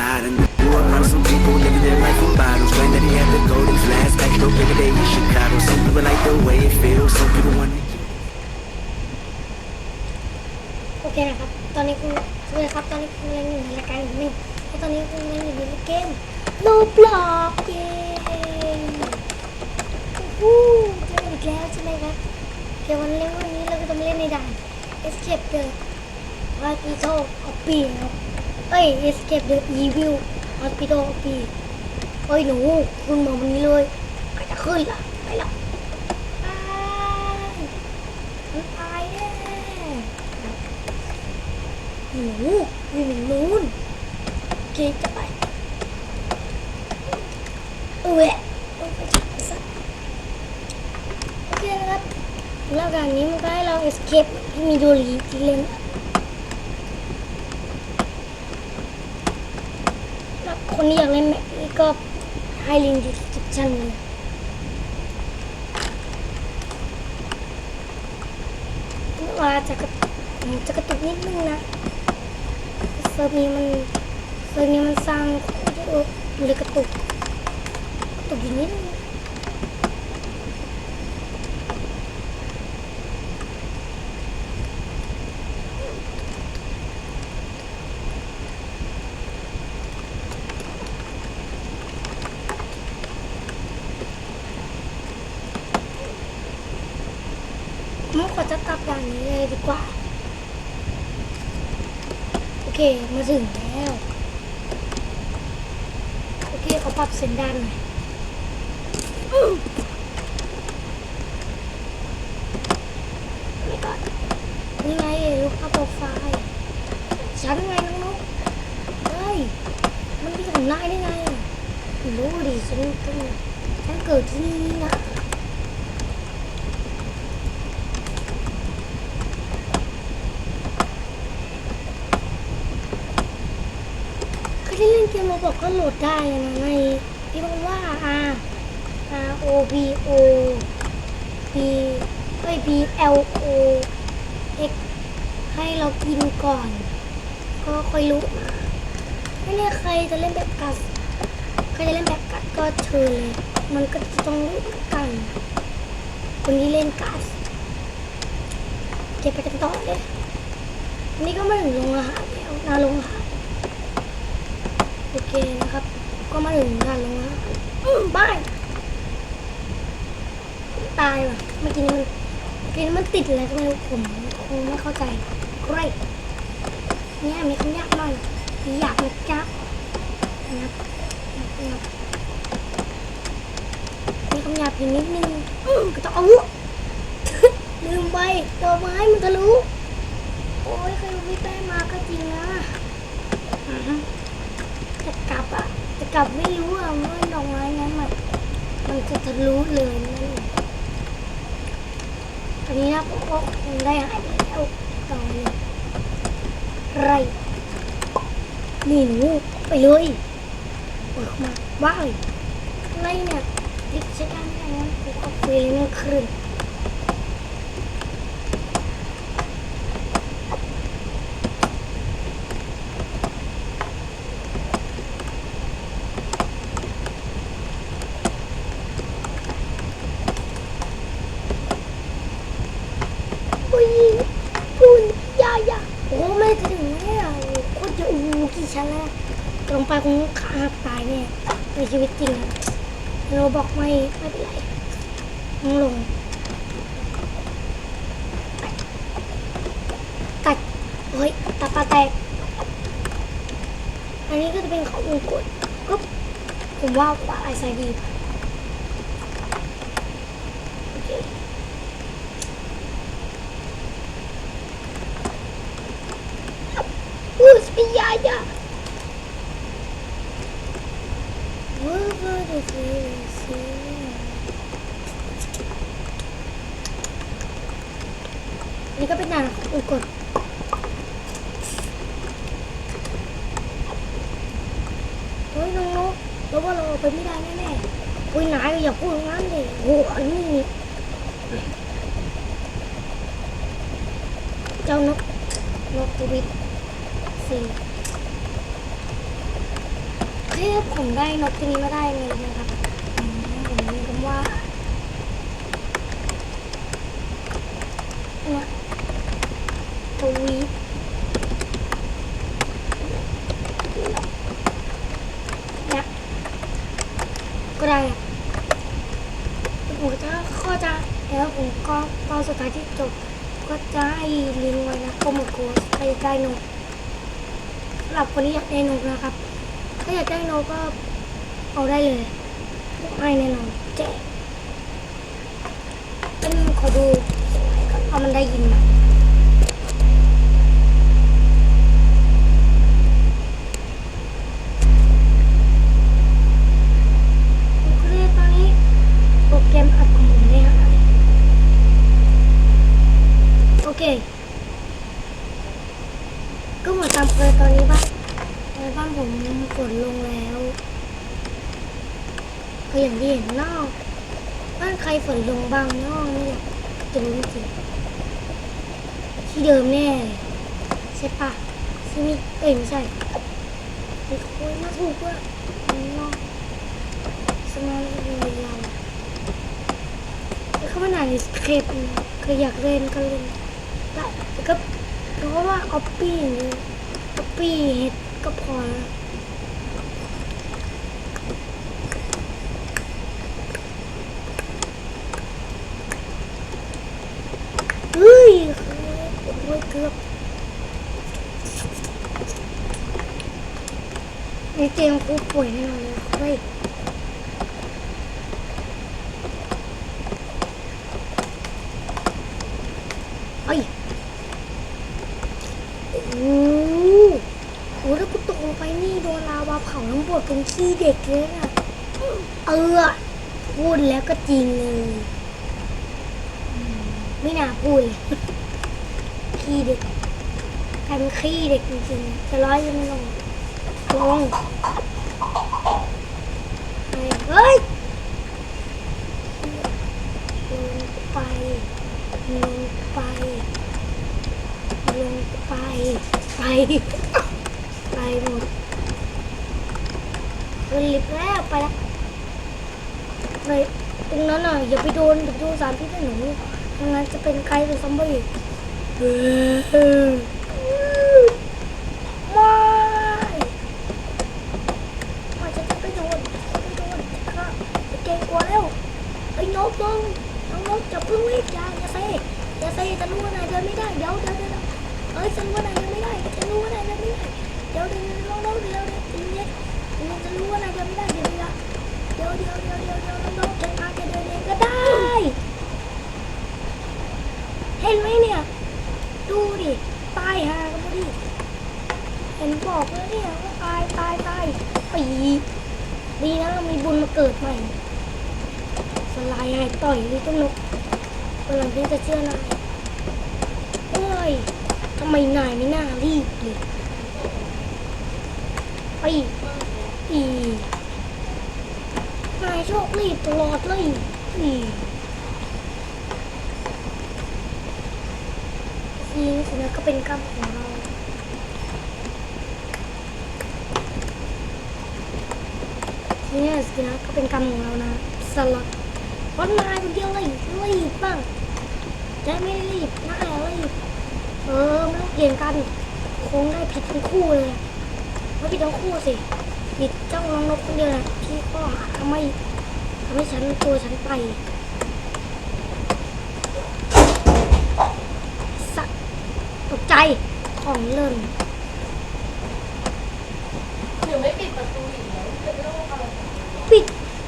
God. And grew around some people living their life in bottles. Claim that he had the golden flask, extra bigger day in Chicago. Some people like the way it feels, some people want it. โอเคนะครับ ตอนนี้คุณสวัสดีครับ ตอนนี้คุณกำลังอยู่ในรายการอีกหนึ่งและตอนนี้คุณกำลังอยู่ในเกมโลบล็อกเกมวู้เจอกันอีกแล้วใช่ไหมครับเกมวันเล่นวันนี้เราก็จะมาเล่นในด่าน Escape the Hospital of P นะครับ เอ้ย Escape the Evil Hospital of P เอ้ยหนูคุณมาวันนี้เลยใครจะขึ้นล่ะไปแล้วไปมันตายแน่หนูอยู่หนึ่งนู้นโอเคจะไปเออแหวะลงไปจับซะโอเคนะครับแล้วการนี้มันก็ให้เรา escape ที่มีโดรีที่เล่น คนที่อยากเล่นแบบนี้ก็ให้ลิงก์ description เลยว่าจะกระผมจะกระตุกนิดนึงนะ เซิร์ฟนี้มันเซิร์ฟนี้มันสร้างเยอะอยู่เลยกระตุกกระตุกอยู่นิดนึง กว่า โอเค มาถึงแล้ว โอเคเขาปรับเสียงดังหน่อยอื้อนี่ไงลูกค้าโปรไฟล์ฉันไงน้องนุ๊กเฮ้ย มันเป็นของนายได้ไง รู้ดิฉันต้องฉันเกิดที่นี่นะใครที่เล่นเกมโร บอกก็โหลดได้นะในที่มันว่า R R O B O B เอ้ย B L O X ให้เรากินก่อน ก็ค่อยรู้มาไม่เนี่ยใครจะเล่นแบบกัสใครจะเล่นแบบกัสก็เชิญเลย มันก็จะต้องรู้กัน คนที่เล่นกัสเก็บไปกันต่อเลยนี่ก็มาถึงโรงอาหารแล้วนาโรงอาหาร โอเคนะครับ ก็มาถึงด่านลงแล้วอืมบ้านตายว่ะเมื่อกี้นี้มันเมื่อกี้นี้มันติดอะไรก็ไม่รู้ผมคงไม่เข้าใจเกรดเนี่ยมีคำยากหน่อยอยากนะจ๊ะนะครับนะครับมีคำหยาบอีกนิดนึงอืมก็ต้องเอาลืมไปตัวไม้มันทะลุโอ้ยเคยวิ่งได้มาก็จริงนะอือฮึ จะกลับอะจะกลับไม่รู้อะว่าดอกไม้นั้นมันมันจะทะลุเลยนั่นตอนนี้นะผมก็คงได้หายแล้วต่อเลยไรนี่หนูไปเลยเปิดมาว้าวอะไรเนี่ยดิฉันใช้การไม่ได้นะผมก็คุยเลยนั่งครึ่งอุ้ยคุณยายาโอ้ไม่ถึงแล้วโคตรจะอู้กี่ ชั้นแรกลงไปคงขาตายเนี่ยในชีวิตจริงเราบอกไม่ไม่เป็นไรต้งลง ตัดเฮ้ยตัดปลาแตก อันนี้ก็จะเป็นของมงกุฎก็ผมว่าขวาไอซายดีอู้สปิยายา นี่ก็เป็นหนังอุกดเฮ้ยน้องนกแล้วว่าเราไปไม่ได้แน่ๆคุยนายอย่าพูดงั้นเลยโอ้โหอันนี้เจ้านกนกทวิตสี่ ที่ผมได้นกตัวนี้มาได้ไงนะครับอืมผมมีคำว่านะทวีนะก็ได้ผมจะข้อจะแล้วผมก็ตอนสุดท้ายที่จบ ก็จะให้ลิงไว้นะโปรโมทโค้ดใครอยากได้นกสำหรับคนที่อยากได้นกนะครับ ถ้าอยากได้นกก็เอาได้เลยให้แน่นอนแจกเป็นขอดูเอามันได้ยินโอเคตอนนี้โปรแกมอัดตรงเนี้ยโอเคก็เหมือนตามเคยตอนนี้บ้าน ตอนบ้านผมมีฝนลงแล้วก็อย่างที่เห็นนอกบ้านใครฝนลงบ้างนอกนี่แหละจะรู้จริงที่เดิมแน่ใช่ปะใช่ไหมเอ้ยไม่ใช่ไม่คุยมาถูกว่าอัน้องสมาร์ทเลยเราแล้วเขามาหนาในสคริปต์เคยอยากเล่นก็เล่นแต่ก็เพราะว่าออปปี้อย่างเงี้ยออปปี้เห็ด ก็พอแล้วเฮ้ยโอ้ยเกือบในเตียงกูป่วยแน่นอนเลยเฮ้ยเฮ้ยโอ้ โหโหถ้ากูตกลงไปนี่โดนลาวาเผาทั้งหมดเป็นขี้เด็กเลยน่ะเออพูดแล้วก็จริงเลยไม่น่าพูดเลยขี้เด็กกลายเป็นขี้เด็กจริงๆจะร้อยยังไม่ลงลงเฮ้ยลงไปลงไปลงไปไป หมดเลิฟแล้วไปแล้วเลยตรงนั้นอะอย่าไปโดนอย่าไปโดนสารพิษนะหนูไม่งั้นจะเป็นใครเป็นซอมบี้ไม่ไม่จะไปโดนจะไปโดนค่ะจะเก่งกว่าแล้วไอ้นกลงน้องนกจะพึ่งรีบอย่าอย่าเซ่อย่าเซ่จะรู้ว่าไหนเดินไม่ได้เดี๋ยวเดี๋ยวเดี๋ยวเอ้ยฉันว่าไหนยังไม่ได้ฉันรู้ว่าไหนยังไม่ได้เดี๋ยวเดี๋ยวเดี๋ยวเดี๋ยวเดี๋ยวเดี๋ยวเดี๋ยวเดี๋ยวฉันรู้ว่าไหนยังไม่ได้เดี๋ยวเดี๋ยวเดี๋ยวเดี๋ยวเดี๋ยวเดี๋ยวเดี๋ยวน้องๆฉันพาแกเดินเองก็ได้ เห็นไหมเนี่ย ดูดิตายหากันพอดีเห็นบอกแล้วเนี่ยว่าตายตายตายปีดีนะเรามีบุญมาเกิดใหม่สลายหายต่อยเลยต้นนกวันหลังที่จะเชื่อนายโอ้ยทำไมนายไม่น่ารีบเลย ไปอีนายโชครีบตลอดเลยอีทีนี้สินะก็เป็นกรรมของเราทีนี้สินะก็เป็นกรรมของเรานะสล็อตเพราะนายคนเดียวเลยรีบบ้างได้ไม่รีบนายรีบเออไม่ต้องเกี่ยงกัน คงได้ผิดทั้งคู่เลย ไม่ผิดทั้งคู่สิผิดเจ้าน้องนกคนเดียวนะที่ก็ทำให้ทำให้ฉันตัวฉันไปสักตกใจของเล่นหนูไม่ปิดประตูอีกแล้วจะไม่ต้องเอาปิด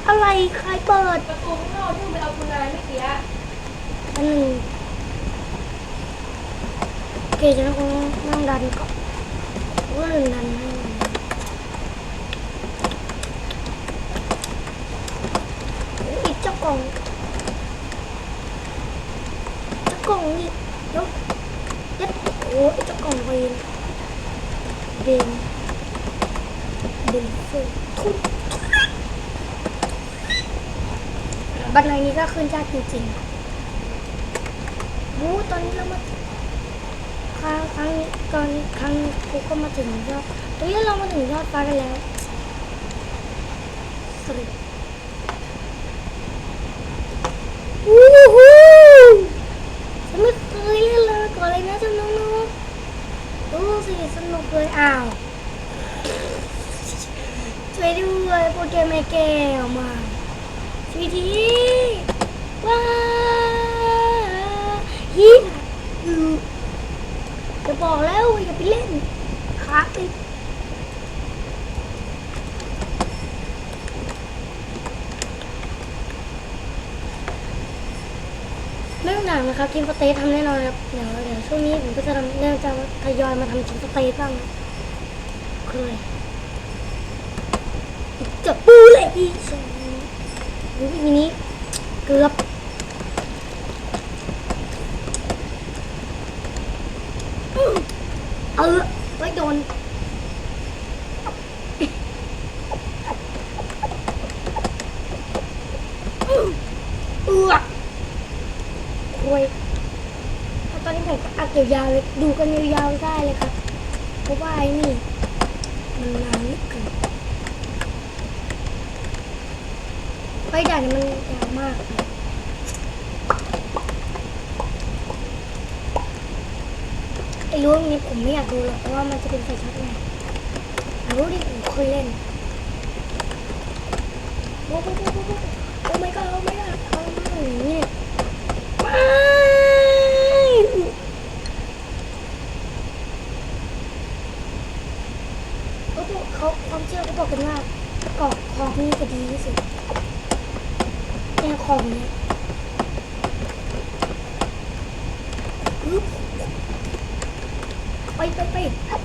อะไรใครเปิดประตูข้างนอกที่หนูไปเอาคุณนายเมื่อกี้อะอันหนึ่งโอเคฉันคงนั่งดันก่อนว่าหนึ่งดันให้มันโอ้ย เจ้ากล่องเจ้ากล่องนี่เดี๋ยวเด็ดโอ้เจ้ากล่องเวนเดนเดนเฟอร์ทุบบันไดนี้ก็ขึ้นยากจริงๆโอ้ตอนนี้เรามาครั้งครั้งนี้ตอนครั้งกูก็มาถึงยอดตอนนี้เรามาถึงยอดฟ้ากันแล้วสตรีทวู้ฮู้ฉันไม่เคยเล่นเลยก่อนเลยนะเจ้าน้องๆรู้สิ สนุกเลยอ้าวช่วยด้วยโปรแกรมแม่แก้วมาชีวยทีว้าฮิอือจะบอกแล้วอย่าไปเล่นขาติดไม่ต้ องด่างนะครับทีมสเตททำแน่นอนครับเดี๋ยวเดี๋ยวช่วงนี้ผมก็จะทำเนื่องจากทยอยมาทำทีมสเตทบ้างเคยจะปูเลยพี่ชายดูทีนี้เกือบเออไว้โดนอื้อเอือกโวยตอนนี้ผมก็อัด ยาวๆเลยดูกันยาวๆได้เลยครับ เพราะว่าไอ้นี่ มันนานนิดเกินไฟด่านมันยาวมากเลยไอ้รู้นี้ผมไม่อยากดูหรอกเพราะว่ามันจะเป็นไฟช็อตไงรู้ดิผมเคยเล่นโอ้โหโอ้ไม่ก็เอาไม่ได้เอาไม่อย่างนี้เนี่ยไม่เขาบอก เขาความเชื่อเขาบอกกันว่ากรอบคอนี่จะดีที่สุดแค่ของเนี้ยปึ๊บไปไปไปอะ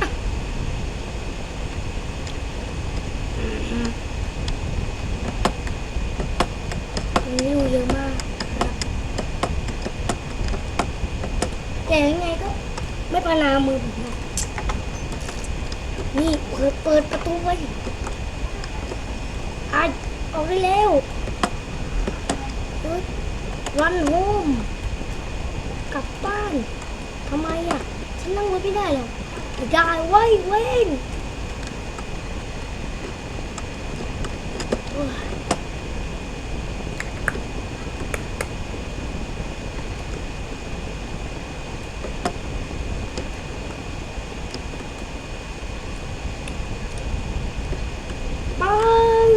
อะอืมอันนี้ดูเยอะมากครับแต่ยังไงก็ไม่ประนามมือผมนะ นี่เปิดเปิดประตูไว้อะ เล้วรันโฮมกลับบ้านทำไมอะ ฉันนั่งรถไม่ได้หรอกได้ไว้เว้นโอ้ยไป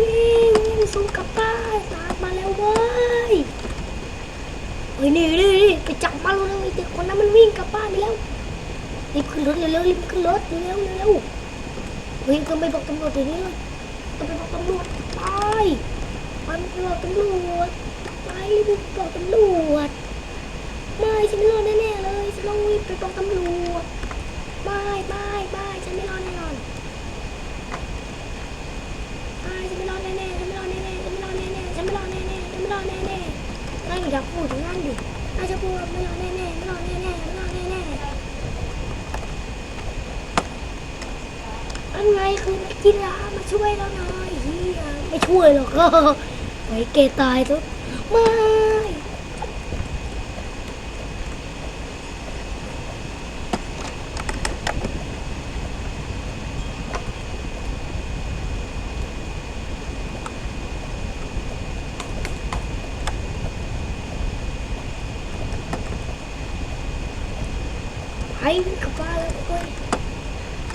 วิ่งวิ่งสู้กับป้านตามมาแล้วเว้ย เฮ้ยนี่นี่นี่ไปจับมันเลยเด็กคนนั้นมันวิ่งกลับบ้านไปแล้วรีบขึ้นรถเร็วๆรีบขึ้นรถเร็วๆเร็วเฮ้ยต้องไปบอกตำรวจเดี๋ยวนี้เลยต้องไปบอกตำรวจไปไปไปบอกตำรวจไปรีบบอกตำรวจไม่ฉันไม่รอดแน่ๆเลยฉันต้องรีบไปบอกตำรวจไม่ไม่ไม่ฉันไม่รอดแน่นอนอ่ฉันไม่รอดแน่ๆฉันไม่รอดแน่ๆฉันไม่รอดแน่ๆฉันไม่รอดแน่ๆฉันไม่รอดแน่ๆ นั่นอย่าพูดนั่นดิน่าจะพูดไม่รอดแน่ๆไม่รอดแน่ๆไม่รอดแน่ๆอันไงคือนักกีฬามาช่วยเราหน่อยเฮียไม่ช่วยหรอกก็ไว้เกตายทุกม่ไป วิ่งกลับบ้านแล้วเว้ย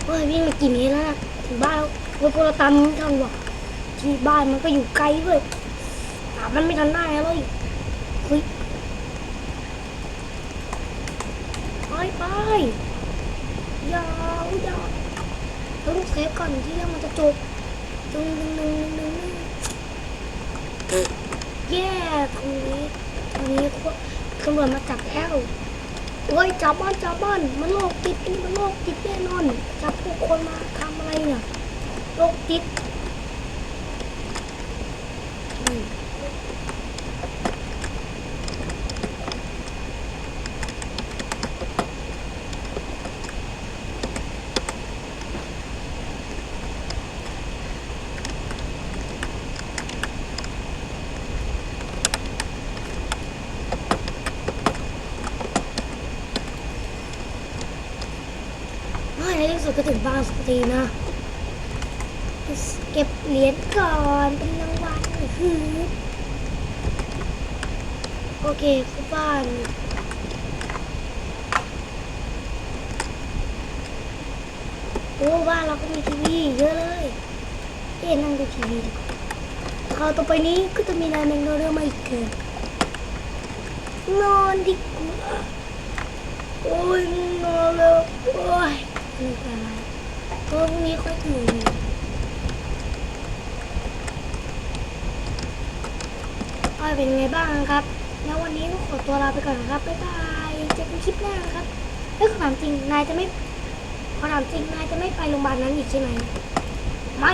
เฮ้ยวิ่งมากี่เมตรแล้วนะถึงบ้านแล้วเฮ้ยพวกเราตามมันไม่ทันว่ะที่บ้านมันก็อยู่ไกลด้วยตามมันไม่ทันได้เลยเฮ้ยไปไปยาวยาวต้องเซฟก่อนที่เรื่องมันจะจบดึงดึงดึงดึงดึงแย่ตรงนี้ตรงนี้ตำรวจมาจับแล้ว เฮ้ยจับบ้านจับบ้านมันโรคติดมันโรคติดแน่นอนจับพวกคนมาทำอะไรเนี่ยโรคติด ก็ถึงบ้านสักทีนะ เก็บเหรียญก่อนเป็นรางวัลคือโอเคเข้าบ้านโอ้บ้านเราก็มีทีวีเยอะเลยเอ๊นั่งดูทีวีดีกว่าข่าวต่อไปนี้ก็จะมีนายแมงโนเรื่องมาอีกเกินนอนดีกว่าโอ้ยนอนแล้วโอ้ย ไม่เป็นไรเพราะพรุ่งนี้ค่อยถึงก็เป็นไงบ้างครับ แล้ววันนี้ก็ขอตัวลาไปก่อนครับ บ๊ายบาย เจอกันคลิปหน้านครับเอ้ยขอถามจริง นายจะไม่ขอถามจริง นายจะไม่ไปโรงพยาบาลนั้นอีกใช่ไหม ไม่